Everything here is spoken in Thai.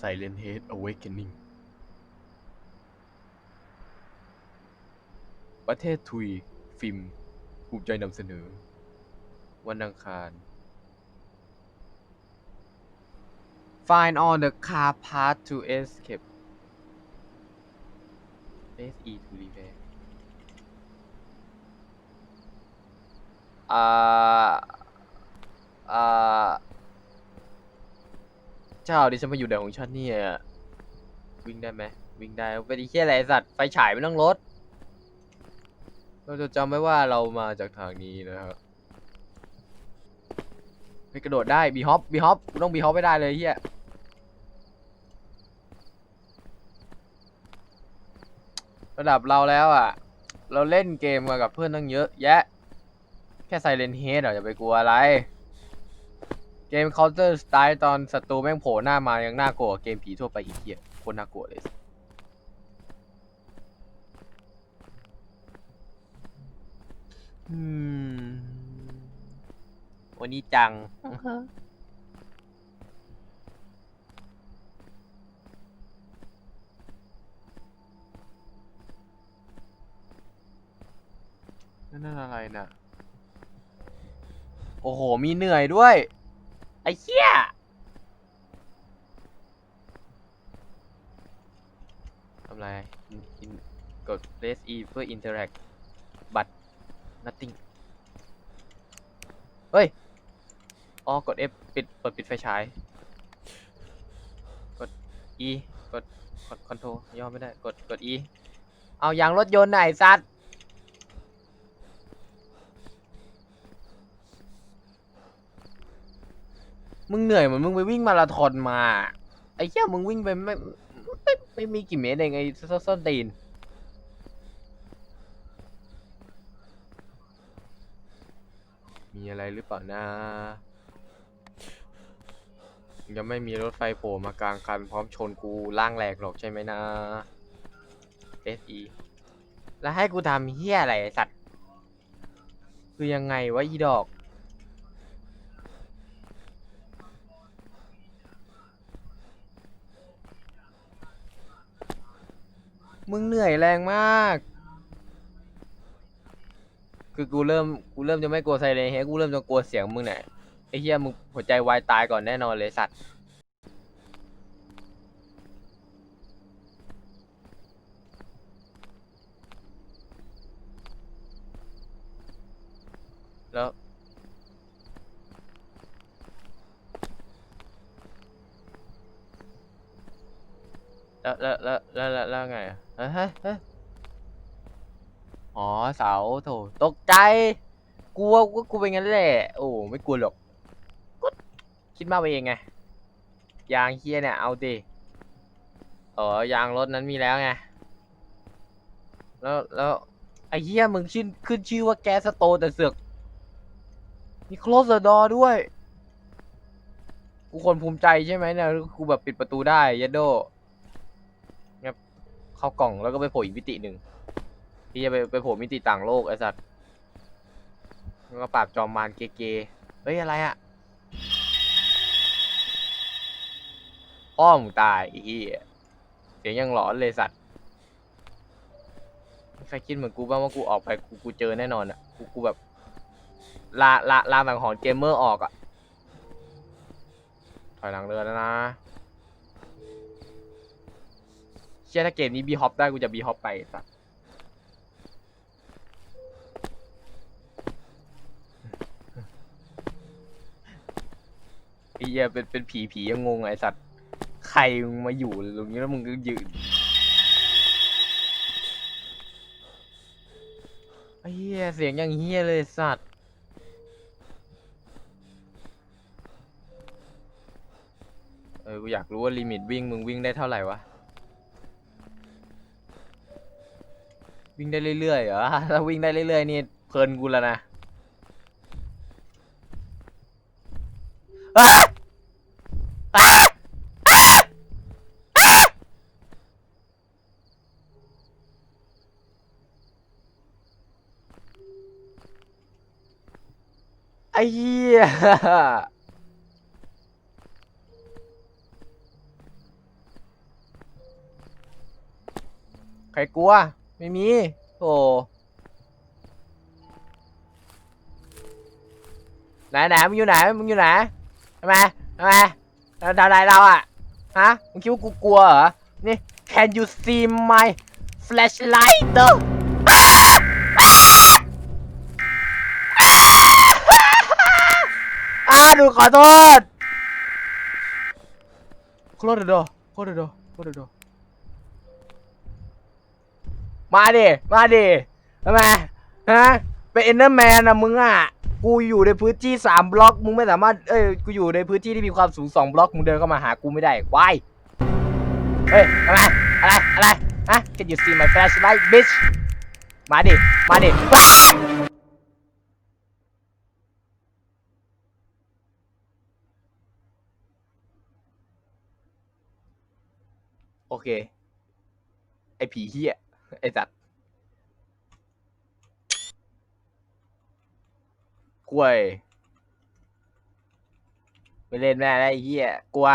Silent Head Awakening ประเทศทุย ฟิล์มภูมิใจนำเสนอ วันอังคาร Find all the car parts to escape Press E to repair อ่า อ่า เจ้าดิฉันมาอยู่ไหนของฉันเนี่ยวิ่งได้ไหมวิ่งได้ไปดีแค่ไรสัตว์ไฟฉายไม่ต้องรถ เราจะจำไว้ว่าเรามาจากทางนี้นะครับไปกระโดดได้บีฮอปบีฮอปต้องบีฮอปไม่ได้เลยเฮียระดับเราแล้วอะ เราเล่นเกมกับเพื่อนตั้งเยอะ แยะ แค่ไซเรนเฮดเราจะไปกลัวอะไร เกม Counter Strike ตอนศัตรูแม่งโผล่หน้ามายังน่ากลัวเกมผีทั่วไปอีกเหี้ยโคนน่ากลัวเลย อืมวันนี้จัง นั่นอะไรน่ะ โอ้โห มีเหนื่อยด้วย ไอ้เหี้ยทำไรอินกด r e s e เพื่อ interact บัตร nothing เฮ้ย อ๋อ กด F ปิดเปิดปิดไฟฉาย กด E กด กด control ย่อไม่ได้ กด กด E เอาอย่างรถยนต์ไหนสัตว์ มึงเหนื่อยเหมือนมึงไปวิ่งมาราธอนมา ไอ้เหี้ยมึงวิ่งไปไม่ไม่ไม่มีกี่เมตรเองไอ้ซส้นตีนมีอะไรหรือเปล่านะ ยังไม่มีรถไฟโผล่มากลางคัน พร้อมชนกูล่างแหลกหรอกใช่ไหมนะสีแล้วให้กูทำเหี้ยอะไรสัตว์ คือยังไงวะอีดอก มึงเหนื่อยแรงมาก คือกูเริ่มกูเริ่มจะไม่กลัวไซเลยเฮดกูเริ่มจะกลัวเสียงมึงเนี่ยไอ้เฮียมึงหัวใจวายตายก่อนแน่นอนเลยสัตว์แล้ว แล้วแล้วแล้วแล้วแล้วไงอะฮะฮะฮะอ๋อเสาโถตกใจกลัวก็กลัวไปงั้นแหละ โอ้ไม่กลัวหรอกคิดมากไปเองไงยางเฮียเนี่ยเอาดิอ๋อยางรถนั้นมีแล้วไงแล้วแล้วไอ้เฮียมึงชื่นขึ้นชื่อว่าแกสโตแต่เสือกมีโคลสดอด้วย กูคนภูมิใจใช่ไหมเนี่ยกูแบบปิดประตูได้ยัดโด เข้ากล่องแล้วก็ไปโผล่อีกมิติหนึ่งที่จะไปไปโผล่มิติต่างโลกไอ้สัตว์แล้วก็ปราบจอมมารเกเกเฮ้ยอะไรอะพ่อมึงตายอีเสียงยังหลอนเลยสัตว์ใครคิดเหมือนกูบ้างว่ากูออกไปกูกูเจอแน่นอนอะกูกูแบบลาลาลาแบบหอนเกมเมอร์ออกอะถอยหลังเรือแล้วนะ เชื่อถ้าเกมนี้บีฮอปได้กูจะบีฮอปไปสัตว์ไอ้เหี้ยเป็นเป็นผีผียังงงไอ้สัตว์ใครมึงมาอยู่ตรงนี้แล้วมึงก็ยืนไอ้เหี้ยเสียงอย่างเหี้ยเลยสัตว์เออกูอยากรู้ว่าลิมิตวิ่งมึงวิ่งได้เท่าไหร่วะ วิ่งได้เรื่อยๆเหรอถ้าวิ่งได้เรื่อยๆนี่เพลินกูแล้วนะไอ้เหี้ยใครกลัว ไม่มีโอ้ไหนไหนมึงอยู่ไหนมึงอยู่ไหนทำไมทำไมเราดาวไดเราอะฮะมึงคิดว่ากูกลัวเหรอนี่ can you see my flashlight เด้ออ่าดูขอโทษโคตรโดโคตรโดโคตรโด มาดิ มาดิทำไมฮะ เป็นเอนเดอร์แมนอะมึงอะกูอยู่ในพื้นที่สามบล็อก มึงไม่สามารถ เอ้ย กูอยู่ในพื้นที่ที่มีความสูงสองบล็อก มึงเดินเข้ามาหากูไม่ได้วายเฮ้ยทำไมอะไร อะไร ฮะ Can you see my flashlight bitch มาดิ มาดิโอเค ไอผีเฮีย ไอ้จัดกล้วย ไปเล่นแม่ได้ไอ้เฮียกลัว